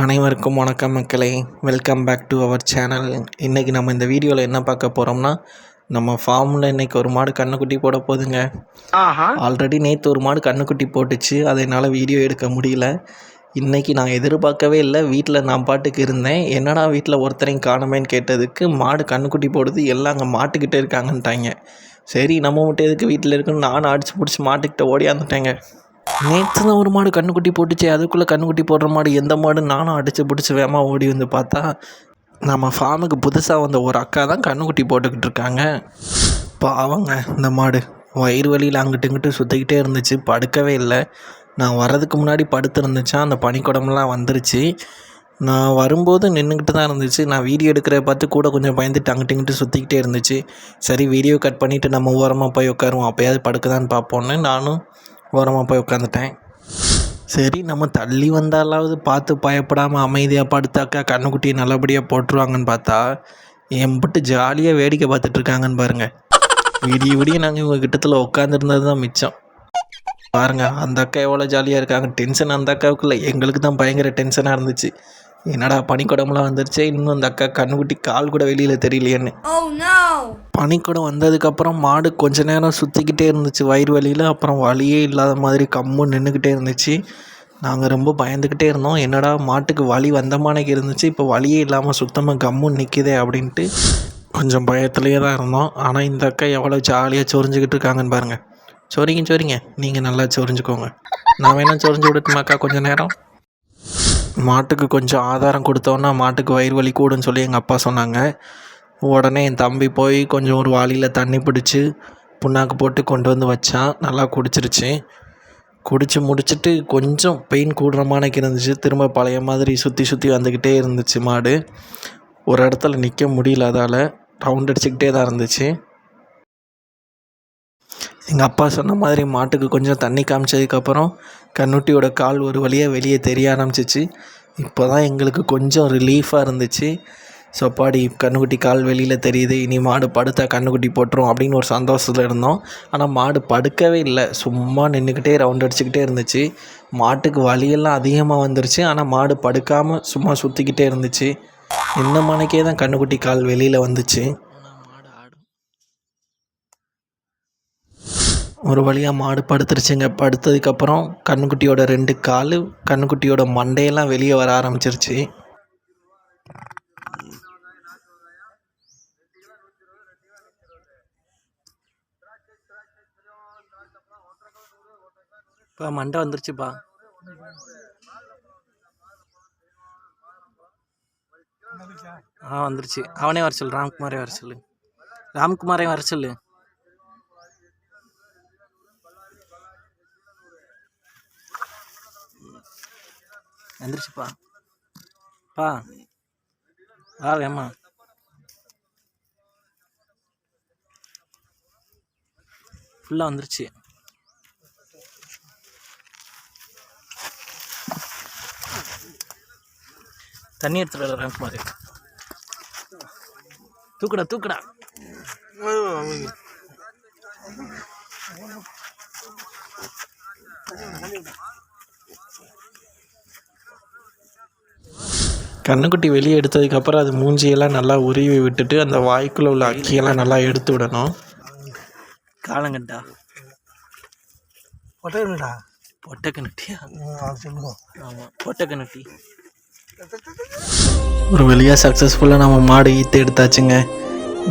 அனைவருக்கும் வணக்கம் மக்களே. Welcome back to our channel இன்றைக்கி நம்ம இந்த வீடியோவில் என்ன பார்க்க போகிறோம்னா நம்ம ஃபார்மில் இன்றைக்கி ஒரு மாடு கண்ணுக்குட்டி போட போகுதுங்க ஆல்ரெடி நேற்று ஒரு மாடு கண்ணுக்குட்டி போட்டுச்சு. அதை என்னால் வீடியோ எடுக்க முடியல. இன்றைக்கி நான் எதிர்பார்க்கவே இல்லை. வீட்டில் நான் பாட்டுக்கு இருந்தேன். என்னடா வீட்டில் ஒருத்தரையும் காணுமேன்னு கேட்டதுக்கு மாடு கண்ணுக்குட்டி போடுது. எல்லாம் அங்கே மாட்டுக்கிட்டே இருக்காங்கன்ட்டாங்க. சரி நம்ம மட்டும் எதுக்கு வீட்டில் இருக்குன்னு நானும் அடிச்சு பிடிச்சி மாட்டுக்கிட்ட ஓடியாந்துட்டேங்க. நேற்று தான் ஒரு மாடு கன்றுக்குட்டி போட்டுச்சு அதுக்குள்ளே கண்ணுக்குட்டி போடுற மாடு எந்த மாடு நானும் அடித்து பிடிச்சி வேகமாக ஓடி வந்து பார்த்தா நம்ம ஃபார்முக்கு புதுசாக வந்த ஒரு அக்கா தான் கன்றுக்குட்டி போட்டுக்கிட்டு இருக்காங்க. பாவங்க இந்த மாடு. வயிறு வலியில் அங்கிட்டு இங்கிட்டு சுற்றிக்கிட்டே இருந்துச்சு படுக்கவே இல்லை. நான் வர்றதுக்கு முன்னாடி படுத்துருந்துச்சா அந்த பனிக்குடம்லாம் வந்துருச்சு. நான் வரும்போது நின்றுக்கிட்டு தான் இருந்துச்சு. நான் வீடியோ எடுக்கிற பார்த்து கூட கொஞ்சம் பயந்துட்டு அங்கிட்டு இங்கிட்டு சுற்றிக்கிட்டே இருந்துச்சு. சரி வீடியோ கட் பண்ணிவிட்டு நம்ம ஓரமாக போய் உட்காருவோம் அப்போயாவது படுக்குதான்னு பார்ப்போன்னு நானும் ஓரமாக போய் உட்காந்துட்டேன் சரி நம்ம தள்ளி வந்தாலாவது பார்த்து பயப்படாமல் அமைதியாக படுத்தாக்கா கண்ணுக்குட்டியை நல்லபடியாக போட்டுருவாங்கன்னு பார்த்தா எம்பிட்டு ஜாலியாக வேடிக்கை பார்த்துட்ருக்காங்கன்னு பாருங்கள் விடிய விடிய நாங்கள் இவங்க கிட்டத்தில் உட்காந்துருந்தது தான் மிச்சம். பாருங்கள் அந்த அக்கா எவ்வளோ ஜாலியாக இருக்காங்க. டென்ஷன் அந்த அக்காவுக்குள்ள. எங்களுக்கு தான் பயங்கர டென்ஷனாக இருந்துச்சு. என்னடா பனிக்குடம்லாம் வந்துருச்சு? இன்னும் அந்த அக்கா கண்ணுக்குட்டி கால் கூட வெளியில் தெரியலையேன்னு. பனிக்குடம் வந்ததுக்கப்புறம் மாடு கொஞ்ச நேரம் சுற்றிக்கிட்டே இருந்துச்சு. வயிறு வலியில் அப்புறம் வலியே இல்லாத மாதிரி கம்மு நின்றுக்கிட்டே இருந்துச்சு. நாங்கள் ரொம்ப பயந்துக்கிட்டே இருந்தோம். என்னடா மாட்டுக்கு வலி வந்தமானைக்கு இருந்துச்சு. இப்போ வலியே இல்லாமல் சுத்தமாக கம்முன்னு நிற்கிதே அப்படின்ட்டு கொஞ்சம் பயத்துலேயே தான் இருந்தோம். ஆனால் இந்த அக்கா எவ்வளோ ஜாலியாக சொரிஞ்சுக்கிட்டு இருக்காங்கன்னு பாருங்கள் சொரிங்க சொரிங்க. நீங்கள் நல்லா சொரிஞ்சுக்கோங்க. நான் வேணால் சொரிஞ்சு விடட்டுமாக்கா கொஞ்சம் நேரம்? மாட்டுக்கு கொஞ்சம் ஆதாரம் கொடுத்தோன்னா மாட்டுக்கு வயிறு வலி கூடுன்னு சொல்லி எங்கள் அப்பா சொன்னாங்க. உடனே என் தம்பி போய் கொஞ்சம் ஒரு வாளியில் தண்ணி பிடிச்சி புண்ணாக்கு போட்டு கொண்டு வந்து வச்சான். நல்லா குடிச்சிருச்சு. குடித்து முடிச்சுட்டு கொஞ்சம் பெயின் கூடுற மாதிரிக்கு இருந்துச்சு. திரும்ப பழைய மாதிரி சுற்றி சுற்றி வந்துக்கிட்டே இருந்துச்சு மாடு. ஒரு இடத்துல நிற்க முடியல அதால் ரவுண்ட் அடிச்சுக்கிட்டே தான் இருந்துச்சு. எங்கள் அப்பா சொன்ன மாதிரி மாட்டுக்கு கொஞ்சம் தண்ணி காமிச்சதுக்கப்புறம் கண்ணுட்டியோட கால் ஒரு வழியாக வெளியே தெரிய ஆரம்பிச்சிச்சு. இப்போ தான் எங்களுக்கு கொஞ்சம் ரிலீஃபாக இருந்துச்சு. ஸோ பாடி கண்ணுக்குட்டி கால் வெளியில் தெரியுது. இனி மாடு படுத்தா கண்ணுக்குட்டி போட்டுரும் அப்படின்னு ஒரு சந்தோஷத்தில் இருந்தோம். ஆனால் மாடு படுக்கவே இல்லை. சும்மா நின்றுக்கிட்டே ரவுண்ட் அடிச்சுக்கிட்டே இருந்துச்சு. மாட்டுக்கு வலியெல்லாம் அதிகமாக வந்துருச்சு. ஆனால் மாடு படுக்காமல் சும்மா சுற்றிக்கிட்டே இருந்துச்சு. இந்த மணிக்கே தான் கண்ணுக்குட்டி கால் வெளியில் வந்துச்சு. ஒரு வழியாக மாடு படுத்துருச்சுங்க. படுத்ததுக்கப்புறம் கண்ணுக்குட்டியோட ரெண்டு கால் கண்ணுக்குட்டியோட மண்டையெல்லாம் வெளியே வர ஆரம்பிச்சிருச்சு. இப்போ மண்டை வந்துருச்சுப்பா. ஆ வந்துருச்சு. அவனே வர சொல்லு. ராம்குமாரே வர சொல்லு. ராம்குமாரே வர சொல்லு. எந்திரிச்சுப்பா. பா. வா வேமா ஃபுல்லாக வந்துருச்சு. தண்ணி எடுத்துட்டு வர ராம்குமார் தூக்குடா தூக்குடா. கண்ணுக்குட்டி வெளியே எடுத்ததுக்கப்புறம் அது மூஞ்சியெல்லாம் நல்லா உருவி விட்டுட்டு அந்த வாய்க்குள்ளே உள்ள அக்கியெல்லாம் நல்லா எடுத்து விடணும். காலங்கண்டா. பொட்டா பொட்டக்கண்ணுட்டியா சொல்லுவோம் ஆமாம் பொட்டக்கண்ணுட்டி ஒரு வழியாக சக்ஸஸ்ஃபுல்லாக நம்ம மாடு ஈத்து எடுத்தாச்சுங்க.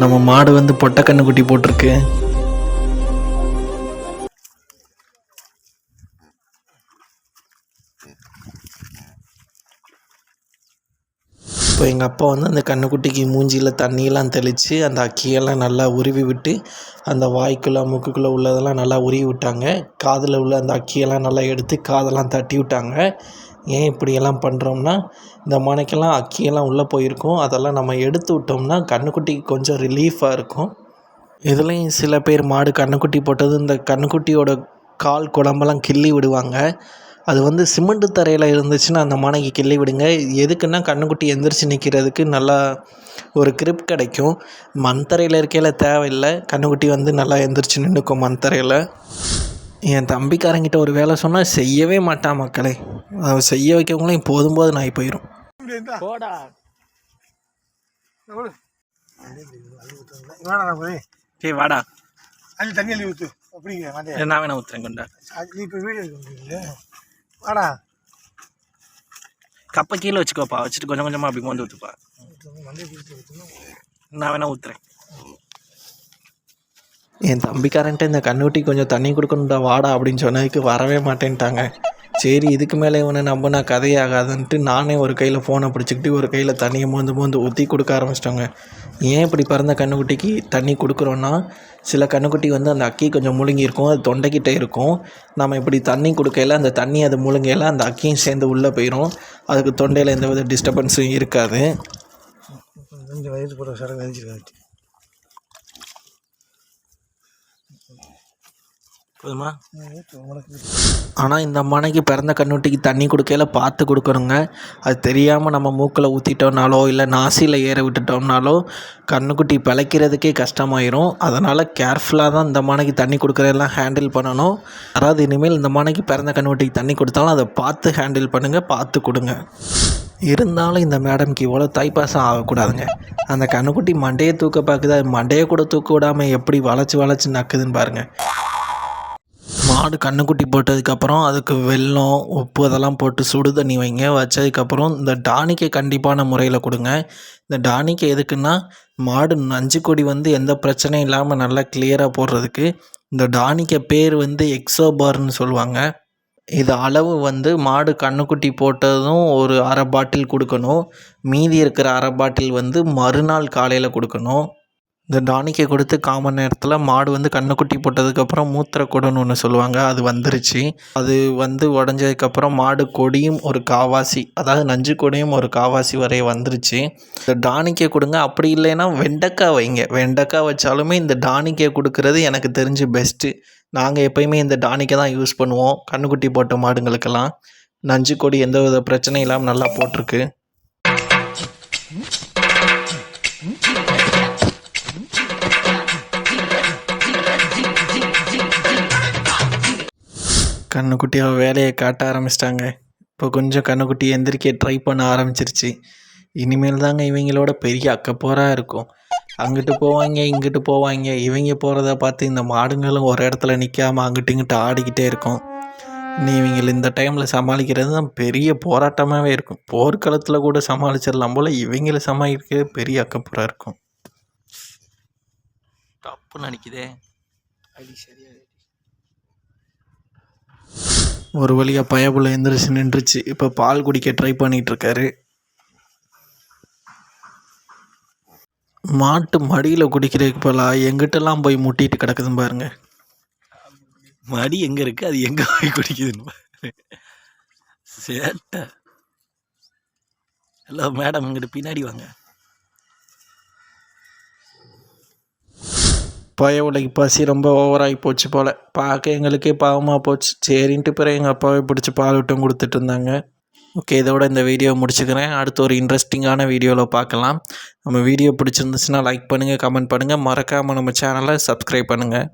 நம்ம மாடு வந்து பொட்டக்கண்ணு குட்டி போட்டிருக்கு. இப்போ எங்கள் அப்பா வந்து அந்த கண்ணுக்குட்டிக்கு மூஞ்சியில் தண்ணியெல்லாம் தெளித்து அந்த அக்கியெல்லாம் நல்லா உருவி விட்டு அந்த வாய்க்குள்ளே மூக்குக்குள்ளே உள்ளதெல்லாம் நல்லா உருவி விட்டாங்க. காதில் உள்ள அந்த அக்கியெல்லாம் நல்லா எடுத்து காதெல்லாம் தட்டி விட்டாங்க. ஏன் இப்படியெல்லாம் பண்ணுறோம்னா இந்த மனைக்கெல்லாம் அக்கியெல்லாம் உள்ளே போயிருக்கும். அதெல்லாம் நம்ம எடுத்து விட்டோம்னா கண்ணுக்குட்டிக்கு கொஞ்சம் ரிலீஃபாக இருக்கும். இதுலேயும் சில பேர் மாடு கண்ணுக்குட்டி போட்டது இந்த கண்ணுக்குட்டியோட கால் குழம்பெல்லாம் கிள்ளி விடுவாங்க. அது வந்து சிமெண்ட்டு தரையில் இருந்துச்சுன்னா அந்த மானைக்கு கிள்ளி விடுங்க. எதுக்குன்னா கண்ணுக்குட்டி எந்திரிச்சு நிற்கிறதுக்கு நல்லா ஒரு கிரிப் கிடைக்கும். மண் தரையில் இருக்கையில் தேவையில்லை. கண்ணுக்குட்டி வந்து நல்லா எந்திரிச்சு நின்றுக்கும் மண் தரையில். என் தம்பிக்காரங்கிட்ட ஒரு வேலை சொன்னால் செய்யவே மாட்டான் மக்களே. அவன் செய்ய வைக்கவங்களையும் போதும் போது நாய் போயிடும் ஏய் வாடா. அள்ளி தண்ணி அள்ளி ஊற்று அப்படிங்க மாட்டேன் நான் வேணா ஊற்றுறேன் கொண்டா. நீ இப்போ முடியல வாடா. கப்பை கீழே வச்சுக்கோப்பா. வச்சுட்டு கொஞ்சம் கொஞ்சமாக அப்படி மோந்து ஊற்றுப்பா நான் வேணா ஊற்றுறேன் என் தம்பிக்காரன்ட்ட இந்த கண்ணுட்டி கொஞ்சம் தண்ணி கொடுக்கணும்டா வாடா அப்படின்னு சொன்னதுக்கு வரவே மாட்டேன்ட்டாங்க. சரி இதுக்கு மேலே இவனை நம்பினா கதையாகாதுன்ட்டு நானே ஒரு கையில் ஃபோனை பிடிச்சிக்கிட்டு ஒரு கையில் தண்ணியை மோந்து மோந்து ஊற்றி கொடுக்க ஆரம்பிச்சிட்டோங்க. ஏன் இப்படி பிறந்த கண்ணுக்குட்டிக்கு தண்ணி கொடுக்குறோன்னா சில கண்ணுக்குட்டி வந்து அந்த அக்கி கொஞ்சம் முழுங்கியிருக்கும் அது தொண்டைக்கிட்டே இருக்கும். நம்ம இப்படி தண்ணி கொடுக்கையில அந்த தண்ணி அது முழுங்கையில் அந்த அக்கியும் சேர்ந்து உள்ளே போயிடும் அதுக்கு தொண்டையில் எந்த வித டிஸ்டர்பன்ஸும் இருக்காது. கொஞ்சம் வயசு போகிற சடங்கு நினச்சிருக்காச்சு போதுமா? ஆனால் இந்த அம்மானைக்கு பிறந்த கண்ணுட்டிக்கு தண்ணி கொடுக்கையில பார்த்து கொடுக்கணுங்க. அது தெரியாமல் நம்ம மூக்கில் ஊற்றிட்டோம்னாலோ இல்லை நாசியில் ஏற விட்டுட்டோம்னாலோ கண்ணுக்குட்டி பிழைக்கிறதுக்கே கஷ்டமாயிரும். அதனால் கேர்ஃபுல்லாக தான் இந்த மானைக்கு தண்ணி கொடுக்குறதெல்லாம் ஹேண்டில் பண்ணணும். அதாவது இனிமேல் இந்த மானைக்கு பிறந்த கண்ணுக்குட்டிக்கு தண்ணி கொடுத்தாலும் அதை பார்த்து ஹேண்டில் பண்ணுங்கள் பார்த்து கொடுங்க. இருந்தாலும் இந்த மேடம்க்கு இவ்வளோ தாய்ப்பாசம் ஆகக்கூடாதுங்க. அந்த கண்ணுக்குட்டி மண்டையை தூக்க பார்க்குது. அது மண்டையை கூட தூக்க விடாமல் எப்படி வளைச்சி வளைச்சி நக்குதுன்னு பாருங்கள் மாடு கண்ணுக்குட்டி போட்டதுக்கப்புறம் அதுக்கு வெல்லம் உப்பு அதெல்லாம் போட்டு சுடு தண்ணி வைங்க. வச்சதுக்கப்புறம் இந்த டானிக்கை கண்டிப்பான முறையில் கொடுங்க. இந்த டானிக்கை எதுக்குன்னா மாடு நஞ்சு கொடி வந்து எந்த பிரச்சனையும் இல்லாமல் நல்லா கிளியராக போடுறதுக்கு. இந்த டானிக்கை பேர் வந்து எக்ஸோபார்னு சொல்லுவாங்க. இது அளவு வந்து மாடு கண்ணுக்குட்டி போட்டதும் ஒரு அரை பாட்டில் கொடுக்கணும். மீதி இருக்கிற அரை பாட்டில் வந்து மறுநாள் காலையில் கொடுக்கணும். இந்த டானிக்கை கொடுத்து காமன் நேரத்தில் மாடு வந்து கண்ணுக்குட்டி போட்டதுக்கப்புறம் மூத்திரக்கூடன்னு ஒன்று சொல்லுவாங்க. அது வந்துருச்சு. அது வந்து உடஞ்சதுக்கப்புறம் மாடு கொடியும் ஒரு காவாசி அதாவது நஞ்சு கொடியும் ஒரு காவாசி வரைய வந்துருச்சு. இந்த டானிக்கை கொடுங்க. அப்படி இல்லைன்னா வெண்டைக்காய் வைங்க. வெண்டைக்காய் வச்சாலுமே இந்த டானிக்கை கொடுக்கறது எனக்கு தெரிஞ்சு பெஸ்ட்டு நாங்கள் எப்பயுமே இந்த டானிக்கை தான் யூஸ் பண்ணுவோம். கண்ணுக்குட்டி போட்ட மாடுங்களுக்கெல்லாம். நஞ்சு கொடி எந்த வித பிரச்சனையும் இல்லாமல் நல்லா போட்டிருக்கு. கண்ணுக்குட்டி அவள் வேலையை காட்ட ஆரம்பிச்சிட்டாங்க. இப்போ கொஞ்சம் கண்ணுக்குட்டி எந்திரிக்க ட்ரை பண்ண ஆரம்பிச்சிருச்சு. இனிமேல் தாங்க இவங்களோட பெரிய அக்கப்போராக இருக்கும். அங்கிட்டு போவாங்க இங்கிட்டு போவாங்க. இவங்க போகிறத பார்த்து இந்த மாடுங்களும் ஒரு இடத்துல நிற்காம அங்கிட்டு இங்கிட்டு ஆடிக்கிட்டே இருக்கும். நீ இவங்களை இந்த டைமில் சமாளிக்கிறது தான் பெரிய போராட்டமாகவே இருக்கும். போர்க்களத்தில் கூட சமாளிச்சிடலாம் போல் இவங்களை சமாளிக்கிறது பெரிய அக்கப்போராக இருக்கும். தப்பு நினைக்குதே. அடி சரியா ஒரு வழியாக பயபுல எந்திரிச்சு நின்றுச்சு. இப்போ பால் குடிக்க ட்ரை பண்ணிட்டு இருக்காரு மாட்டு மடியில் குடிக்கிறதுக்கு போலா எங்கிட்டலாம் போய் முட்டிட்டு கிடக்குதுன்னு பாருங்க. மடி எங்கே இருக்குது அது எங்கே போய் குடிக்குதுன்னு பாரு. சேட்டை. ஹலோ மேடம் எங்கிட்ட பின்னாடி வாங்க. பயவுலைக்கு பசி ரொம்ப ஓவராகி போச்சு போல். பார்க்க எங்களுக்கே பாவமாக போச்சு. சரின்ட்டு பிறகு எங்கள் அப்பாவே பிடிச்சி பால் விட்டும் கொடுத்துட்டு இருந்தாங்க. ஓகே இதோட இந்த வீடியோ முடிச்சுக்கிறேன். அடுத்து ஒரு இன்ட்ரெஸ்டிங்கான வீடியோவில் பார்க்கலாம். நம்ம வீடியோ பிடிச்சிருந்துச்சுன்னா லைக் பண்ணுங்கள் கமெண்ட் பண்ணுங்கள் மறக்காமல் நம்ம சேனலை சப்ஸ்கிரைப் பண்ணுங்கள்